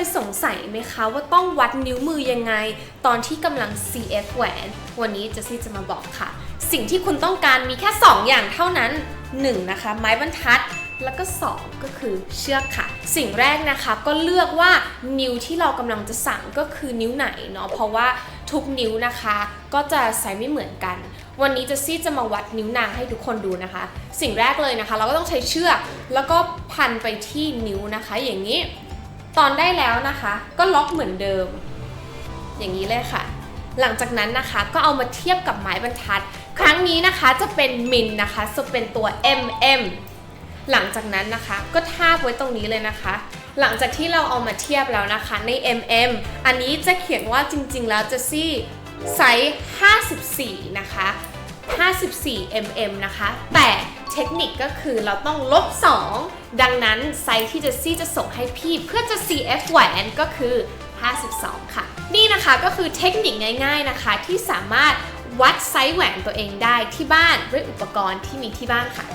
ยสงสัยไหมคะว่าต้องวัดนิ้วมือยังไง ตอนที่กำลัง CF แหวน วันนี้เจสซี่จะมาบอกค่ะ สิ่งที่คุณต้องการมีแค่ 2 อย่างเท่านั้น 1. นะคะ ไม้บรรทัดแล้วก็ 2 ก็คือเชือกค่ะ สิ่งแรกนะคะก็เลือกว่านิ้วที่เรากำลังจะสั่งก็คือนิ้วไหนเนาะเพราะว่าทุกนิ้วนะคะ ก็จะใส่ไม่เหมือนกัน วันนี้เจสซี่จะมาวัดนิ้วนางให้ทุกคนดูนะคะ สิ่งแรกเลยนะคะ เราก็ต้องใช้เชือกแล้วก็พันไปที่นิ้วนะคะ อย่างนี้ ตอนได้แล้วนะคะ ก็ล็อกเหมือนเดิม อย่างนี้เลยค่ะ หลังจากนั้นนะคะก็เอามาเทียบกับไม้บรรทัด ครั้งนี้นะคะจะเป็นมิลนะคะจะเป็นตัว mm หลังจากนั้นนะคะก็ทาบไว้ตรงนี้เลยนะคะ หลังจากที่เราเอามาเทียบแล้วนะคะใน mm อันนี้จะเขียนว่าจริงๆ แล้วจะซี่ไซส์54 นะคะ 54 mm นะคะ แต่ เทคนิคก็คือเราต้องลบ 2 ดังนั้นไซส์ที่เจสซี่จะส่งให้พี่เพื่อจะ CF แหวนก็คือ 52 ค่ะ นี่นะคะก็คือเทคนิคง่าย ๆนะคะ ที่สามารถวัดไซส์แหวนตัวเองได้ที่บ้านด้วยอุปกรณ์ที่มีที่บ้านค่ะ